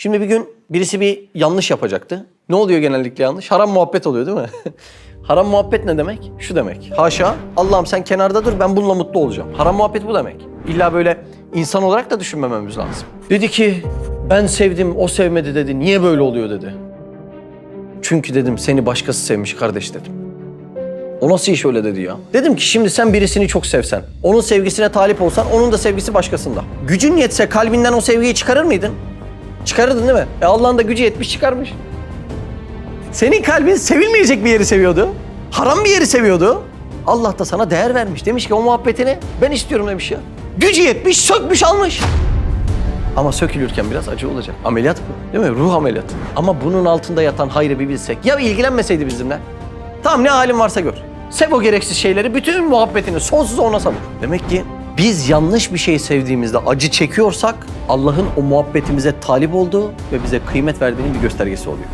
Şimdi bir gün birisi bir yanlış yapacaktı. Ne oluyor genellikle yanlış? Haram muhabbet oluyor değil mi? Haram muhabbet ne demek? Şu demek. Haşa Allah'ım sen kenarda dur ben bununla mutlu olacağım. Haram muhabbet bu demek. İlla böyle insan olarak da düşünmememiz lazım. Dedi ki ben sevdim o sevmedi dedi. Niye böyle oluyor dedi. Çünkü dedim seni başkası sevmiş kardeş dedim. O nasıl iş öyle dedi ya? Dedim ki şimdi sen birisini çok sevsen, onun sevgisine talip olsan, onun da sevgisi başkasında. Gücün yetse kalbinden o sevgiyi çıkarır mıydın? Çıkarırdın değil mi? E Allah'ın da gücü yetmiş çıkarmış. Senin kalbin sevilmeyecek bir yeri seviyordu. Haram bir yeri seviyordu. Allah da sana değer vermiş. Demiş ki o muhabbetini ben istiyorum demiş ya. Gücü yetmiş, sökmüş almış. Ama sökülürken biraz acı olacak. Ameliyat bu. Değil mi? Ruh ameliyatı. Ama bunun altında yatan hayrı bir bilsek. Ya ilgilenmeseydi bizimle? Tamam ne halin varsa gör. Sev o gereksiz şeyleri, bütün muhabbetini sonsuza ona savur. Demek ki biz yanlış bir şey sevdiğimizde acı çekiyorsak Allah'ın o muhabbetimize talip olduğu ve bize kıymet verdiğinin bir göstergesi oluyor.